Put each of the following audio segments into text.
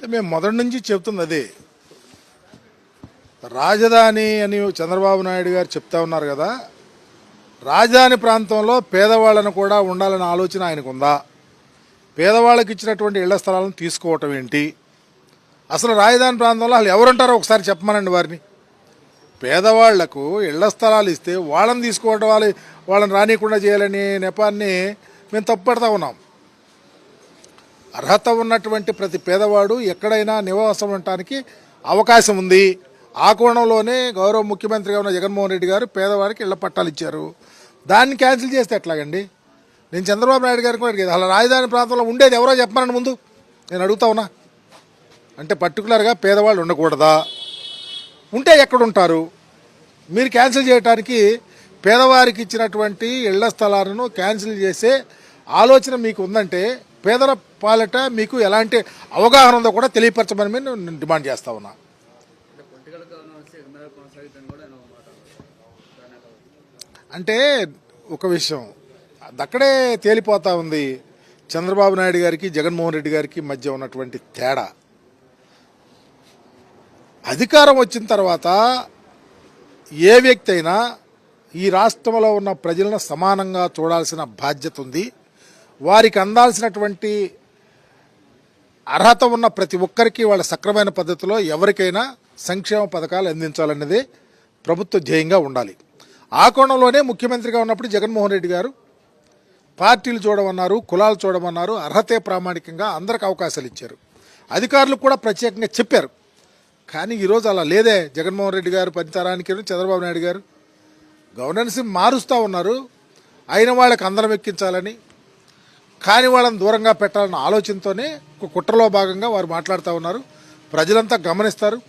అంటే మేము మొదటి నుంచి చెప్తుంది అదే. రాజధాని అని చంద్రబాబు నాయుడు గారు చెప్తా ఉన్నారు కదా రాజధాని ప్రాంతంలో పేదవాళ్ళను కూడా ఉండాలనే ఆలోచన ఆయనకు ఉందా పేదవాళ్ళకి ఇచ్చినటువంటి ఇళ్ళ స్థలాలను తీసుకోవటం ఏంటి? అసలు రాజధాని ప్రాంతంలో వాళ్ళు ఎవరుంటారో ఒకసారి చెప్పమనండి వారిని. పేదవాళ్ళకు ఇళ్ళ స్థలాలు ఇస్తే వాళ్ళని తీసుకోవటం వాళ్ళ వాళ్ళని రానియకుండా చేయాలని నెపాన్ని మేము తప్పుపడతా ఉన్నాం. అర్హత ఉన్నటువంటి ప్రతి పేదవాడు ఎక్కడైనా నివాసం ఉండటానికి అవకాశం ఉంది. ఆ కోణంలోనే గౌరవ ముఖ్యమంత్రిగా ఉన్న జగన్మోహన్ రెడ్డి గారు పేదవాడికి ఇళ్ళ పట్టాలు ఇచ్చారు. దాన్ని క్యాన్సిల్ చేస్తే ఎట్లాగండి? నేను చంద్రబాబు నాయుడు గారికి కూడా అడిగేది అలా రాజధాని ప్రాంతంలో ఉండేది ఎవరో చెప్పమనండి ముందు. నేను అడుగుతా ఉన్నా. అంటే పర్టికులర్గా పేదవాళ్ళు ఉండకూడదా? ఉంటే ఎక్కడుంటారు మీరు క్యాన్సిల్ చేయడానికి పేదవారికి ఇచ్చినటువంటి ఇళ్ళ స్థలాలను క్యాన్సిల్ చేసే ఆలోచన మీకు ఉందంటే పేదల పాలట మీకు ఎలాంటి అవగాహన ఉందో కూడా తెలియపరచమని నేను డిమాండ్ చేస్తా ఉన్నా. అంటే ఒక విషయం. అక్కడే తేలిపోతా ఉంది. చంద్రబాబు నాయుడు గారికి జగన్మోహన్ రెడ్డి గారికి మధ్య ఉన్నటువంటి తేడా. అధికారం వచ్చిన తర్వాత ఏ వ్యక్తి అయినా ఈ రాష్ట్రంలో ఉన్న ప్రజలను సమానంగా చూడాల్సిన బాధ్యత ఉంది. వారికి అందాల్సినటువంటి అర్హత ఉన్న ప్రతి ఒక్కరికి వాళ్ళ సక్రమైన పద్ధతిలో ఎవరికైనా సంక్షేమ పథకాలు అందించాలన్నదే ప్రభుత్వ ధ్యేయంగా ఉండాలి. ఆ కోణంలోనే ముఖ్యమంత్రిగా ఉన్నప్పుడు జగన్మోహన్ రెడ్డి గారు పార్టీలు చూడమన్నారు కులాలు చూడమన్నారు అర్హతే ప్రామాణికంగా అందరికి అవకాశాలు ఇచ్చారు. అధికారులు కూడా ప్రత్యేకంగా చెప్పారు. కానీ ఈరోజు అలా లేదే. జగన్మోహన్ రెడ్డి గారు పనితరానికి చంద్రబాబు నాయుడు గారు. గవర్నెన్స్ మారుస్తూ ఉన్నారు. అయిన వాళ్ళకి అందరం ఎక్కించాలని కాని వాళ్ళని దూరంగా పెట్టాలన్న ఆలోచనతోనే ఒక కుట్రలో భాగంగా వారు మాట్లాడుతూ ఉన్నారు. ప్రజలంతా గమనిస్తారు.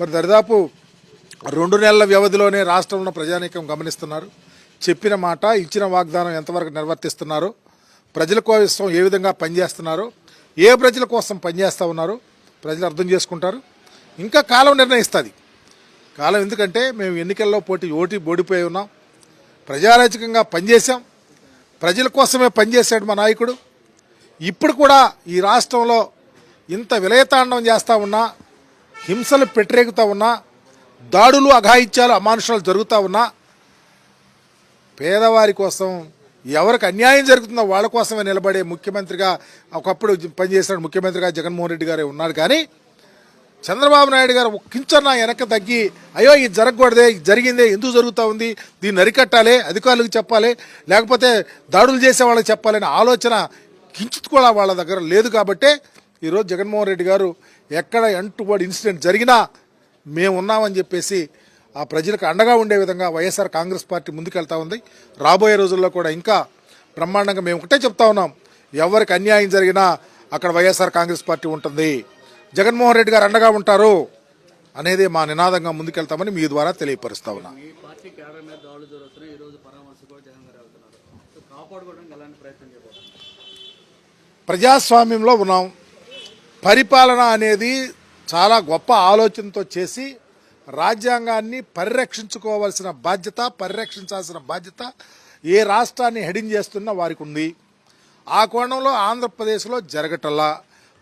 మరి దరిదాపు రెండు నెలల వ్యవధిలోనే రాష్ట్రంలో ప్రజానీకం గమనిస్తున్నారు. చెప్పిన మాట ఇచ్చిన వాగ్దానం ఎంతవరకు నిర్వర్తిస్తున్నారో? ప్రజల కోసం ఏ విధంగా పనిచేస్తున్నారో? ఏ ప్రజల కోసం పనిచేస్తూ ఉన్నారో? ప్రజలు అర్థం చేసుకుంటారు. ఇంకా కాలం నిర్ణయిస్తుంది. కాలం ఎందుకంటే మేము ఎన్నికల్లో పోటీ ఓటి ఓడిపోయి ఉన్నాం. ప్రజారాజకంగా పనిచేశాం. ప్రజల కోసమే పనిచేశాడు మా నాయకుడు. ఇప్పుడు కూడా ఈ రాష్ట్రంలో ఇంత విలయతాండం చేస్తూ ఉన్నా హింసలు పెట్టరేగుతూ ఉన్నా దాడులు అఘాయిత్యాలు అమానుషాలు జరుగుతూ ఉన్నా పేదవారి కోసం ఎవరికి అన్యాయం జరుగుతుందో వాళ్ళ కోసమే నిలబడే ముఖ్యమంత్రిగా ఒకప్పుడు పనిచేసిన ముఖ్యమంత్రిగా జగన్మోహన్ రెడ్డి గారే ఉన్నారు కానీ చంద్రబాబు నాయుడు గారు ఒక కించన్న వెనక తగ్గి అయ్యో ఇది జరగకూడదే జరిగిందే ఎందుకు జరుగుతూ ఉంది? దీన్ని అరికట్టాలి అధికారులకు చెప్పాలి లేకపోతే దాడులు చేసే వాళ్ళకి చెప్పాలనే ఆలోచన కించిత్ కూడా వాళ్ళ దగ్గర లేదు కాబట్టే ఈరోజు జగన్మోహన్ రెడ్డి గారు ఎక్కడ ఎంటుబడి ఇన్సిడెంట్ జరిగినా మేము ఉన్నామని చెప్పేసి ఆ ప్రజలకు అండగా ఉండే విధంగా వైఎస్ఆర్ కాంగ్రెస్ పార్టీ ముందుకెళ్తా ఉంది. రాబోయే రోజుల్లో కూడా ఇంకా బ్రహ్మాండంగా మేము ఒకటే చెప్తా ఉన్నాం. ఎవరికి అన్యాయం జరిగినా అక్కడ వైఎస్ఆర్ కాంగ్రెస్ పార్టీ ఉంటుంది. జగన్మోహన్ రెడ్డి గారు అండగా ఉంటారు అనేది మా నినాదంగా ముందుకెళ్తామని మీ ద్వారా తెలియపరుస్తా ఉన్నా. ప్రజాస్వామ్యంలో ఉన్నాం. పరిపాలన అనేది చాలా గొప్ప ఆలోచనతో చేసి రాజ్యాంగాన్ని పరిరక్షించుకోవాల్సిన బాధ్యత పరిరక్షించాల్సిన బాధ్యత ఏ రాష్ట్రాన్ని హెడింగ్ చేస్తున్న వారికి ఉంది. ఆ కోణంలో ఆంధ్రప్రదేశ్లో జరగటల్లా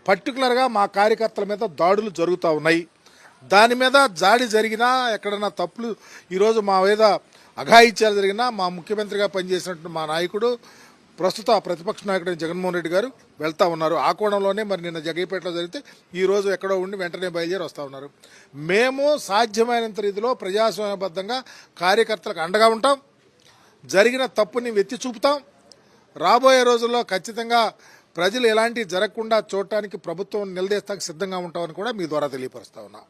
పర్టికులర్గా మా కార్యకర్తల మీద దాడులు జరుగుతూ ఉన్నాయి. దాని మీద జాడి జరిగినా ఎక్కడన్నా తప్పులు ఈరోజు మా మీద అఘాయిత్యాలు జరిగినా మా ముఖ్యమంత్రిగా పనిచేసినట్టు మా నాయకుడు ప్రస్తుత ప్రతిపక్ష నాయకుడు జగన్మోహన్ రెడ్డి గారు వెళ్తా ఉన్నారు. ఆ కోణంలోనే మరి నిన్న జగైపేటలో జరిగితే ఈ రోజు ఎక్కడో ఉండి వెంటనే బయలుదేరి వస్తూ ఉన్నారు. మేము సాధ్యమైనంత రీతిలో ప్రజాస్వామ్యబద్ధంగా కార్యకర్తలకు అండగా ఉంటాం. జరిగిన తప్పుని వెత్తి చూపుతాం రాబోయే రోజుల్లో ఖచ్చితంగా ప్రజలు ఎలాంటి జరగకుండా చూడటానికి ప్రభుత్వం నిలదీస్తానికి సిద్ధంగా ఉంటామని కూడా మీ ద్వారా తెలియపరుస్తా ఉన్నా.